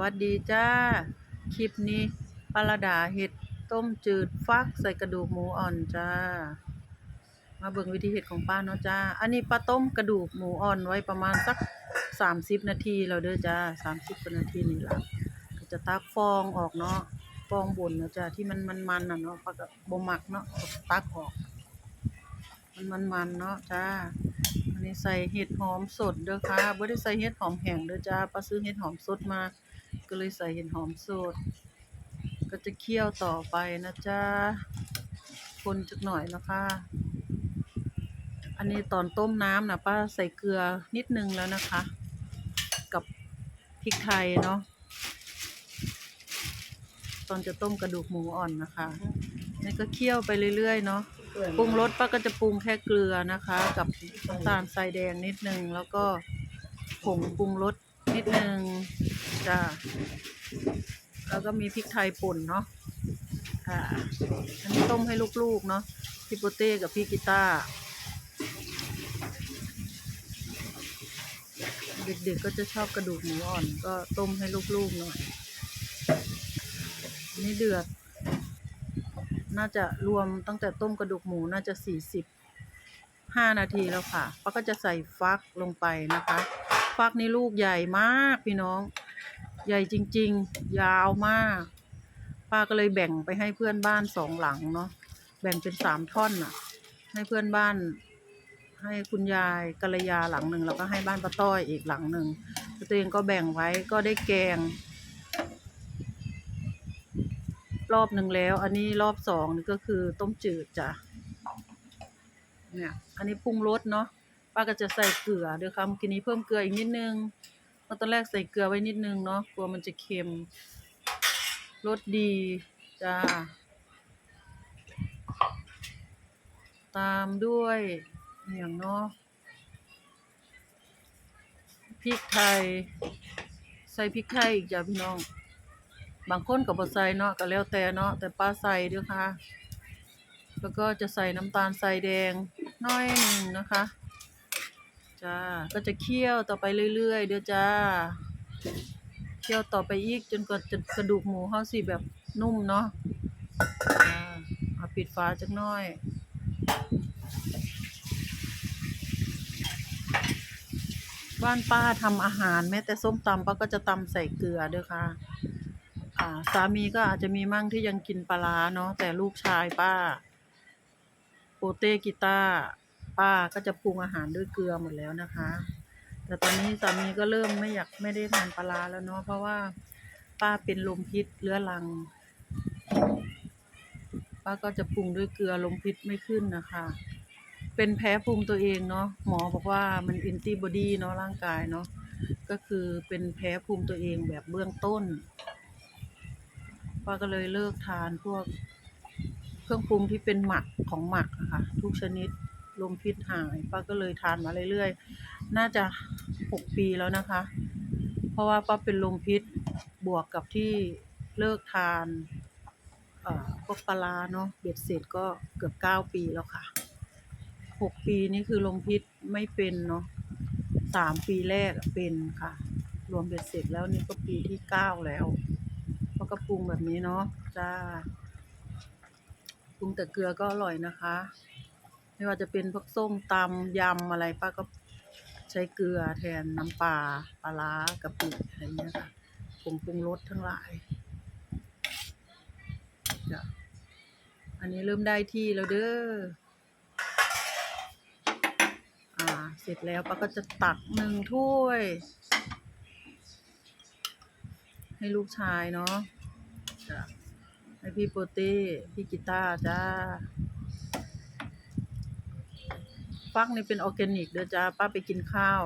วัสดีจ้า คลิปนี้ปลาดาเห็ดต้มจืดฟักใส่กระดูกหมูอ่อนจ้า มาเบิ่งวิธีเห็ดของป้าเนาะจ้า อันนี้ป้าต้มกระดูกหมูอ่อนไว้ประมาณสักสามสิบนาทีแล้วเด้อจ้าสามสิบนาทีนี่ละก็จะตักฟองออกเนาะ ฟองบนเนาะจ้าที่มันมันมันน่ะเนาะป้าก็บ่มักเนาะตักออก มันมันมันเนาะจ้าอันนี้ใส่เห็ดหอมสดเด้อค่ะบ่ได้ใส่เห็ดหอมแห้งเด้อจ้าป้าซื้อเห็ดหอมสดมา ก็เลยใส่เห็ดหอมสด ก็จะเคี่ยวต่อไปนะจ้าคนจักหน่อยนะคะ อันนี้ตอนต้มน้ำนะป้าใส่เกลือนิดนึงแล้วนะคะ กับพริกไทยเนาะ ตอนจะต้มกระดูกหมูอ่อนนะคะนี่ก็เคี่ยวไปเรื่อยๆเนาะปรุงรสป้าก็จะปรุงแค่เกลือนะคะ กับน้ำตาลทรายแดงนิดนึง แล้วก็ผงปรุงรส นิดนึงจ้าแล้วก็มีพริกไทยป่นเนาะค่ะอันนี้ต้มให้ลูกๆเนาะพี่โปเต้กับพี่กีตาร์เด็กๆก็จะชอบกระดูกหมูอ่อนก็ต้มให้ลูกๆหน่อยอันนี้เดือด น่าจะรวมตั้งแต่ต้มกระดูกหมูน่าจะสี่สิบห้านาทีแล้วค่ะป้าก็จะใส่ฟักลงไปนะคะ ฟักนี่ลูกใหญ่มากพี่น้อง ใหญ่จริง ๆ ยาวมาก ป้าก็เลยแบ่งไปให้เพื่อนบ้านสองหลังเนาะแบ่งเป็นสามท่อนน่ะ ให้เพื่อนบ้าน ให้คุณยายกัลยาหลังหนึ่งแล้วก็ให้บ้านป้าต้อยอีกหลังหนึ่งตัวเองก็แบ่งไว้ก็ได้แกง รอบหนึ่งแล้ว อันนี้รอบสองนี่ก็คือต้มจืดจ้ะเนี่ย อันนี้ปรุงรสเนาะ ป้าก็จะใส่เกลือเดี๋ยวค่ะเมื่อกี้นี้เพิ่มเกลืออีกนิดนึงเพราะตอนแรกใส่เกลือไว้นิดนึงเนาะกลัวมันจะเค็มรสดีจ้าตามด้วยอย่างเนาะพริกไทย ใส่พริกไทยอีกจ้ะพี่น้อง บางคนก็บ่ใส่เนาะก็แล้วแต่เนาะแต่ป้าใส่เด้อค่ะ แล้วก็จะใส่น้ำตาลทรายแดงน้อยหนึ่งนะคะ จ้า ก็จะเคี่ยวต่อไปเรื่อยๆเด้อจ้า เคี่ยวต่อไปอีกจนกว่าจะกระดูกหมูเฮาสิแบบนุ่มเนาะเอาปิดฝาจักหน่อย บ้านป้าทำอาหารแม้แต่ส้มตำป้าก็จะตำใส่เกลือเด้อค่ะ่าสามีก็อาจจะมีมั่งที่ยังกินปลาร้าเนาะแต่ลูกชายป้า โปเต้กีตาร์ ป้าก็จะปรุงอาหารด้วยเกลือหมดแล้วนะคะ แต่ตอนนี้สามีก็เริ่มไม่อยากไม่ได้ทานปลาแล้วเนาะเพราะว่าป้าเป็นลมพิษเรื้อรัง ป้าก็จะปรุงด้วยเกลือลมพิษไม่ขึ้นนะคะ เป็นแพ้ภูมิตัวเองเนาะหมอบอกว่ามันอินตี้บอดีเนาะร่างกายเนาะก็คือเป็นแพ้ภูมิตัวเองแบบเบื้องต้นป้าก็เลยเลิกทานพวกเครื่องปรุงที่เป็นหมักของหมักะค่ะ ทุกชนิด ลมพิษหายป้าก็เลยทานมาเรื่อยๆ น่าจะหกปีแล้วนะคะ เพราะว่าป้าเป็นลมพิษบวกกับที่เลิกทานอ่อพวกปลาเนาะเบ็ดเสร็จก็เกือบเก้าปีแล้วค่ะหกปีนี่คือลมพิษไม่เป็นเนาะสามปีแรกเป็นค่ะ รวมเบ็ดเสร็จแล้วนี่ก็ปีที่เก้าแล้วเขาก็ปรุงแบบนี้เนาะจ้าปรุงแต่เกลือก็อร่อยนะคะ ไม่ว่าจะเป็นพวกส้มตำยำอะไรป้าก็ใช้เกลือแทนน้ำปลาปลาร้ากะปิอะไรเงี้ยค่ะผงปรุงรสทั้งหลายจ้ะอันนี้เริ่มได้ที่แล้วเด้ออ่าเสร็จแล้วป้าก็จะตักหนึ่งถ้วย ให้ลูกชายเนาะจ้ะให้พี่โปเต้พี่กีตาร์จ้า ฟักนี่เป็นออร์แกนิกเด้อจ้าป้าไปกินข้าว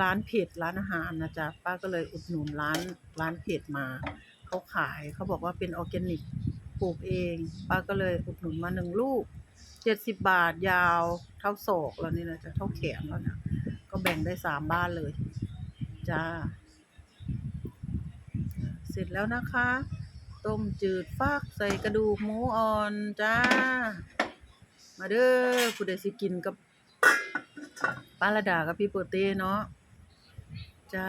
ร้านเผ็ดร้านอาหารนะจ๊ะป้าก็เลยอุดหนุนร้านร้านเผ็ดมาเขาขายเขาบอกว่าเป็นออร์แกนิกปลูกเอง ป้าก็เลยอุดหนุนมาหนึ่งลูกเจ็ดสิบบาทยาวเท่าศอกแล้วนี่นะจ๊ะเท่าแขนแล้วนะก็แบ่งได้สามบ้านเลยจ้า เสร็จแล้วนะคะ ต้มจืดฟักใส่กระดูกหมูอ่อนจ้า มาเด้อผู้ใดสิกินกับป้าระดากับพี่โปเต้เนาะจ้า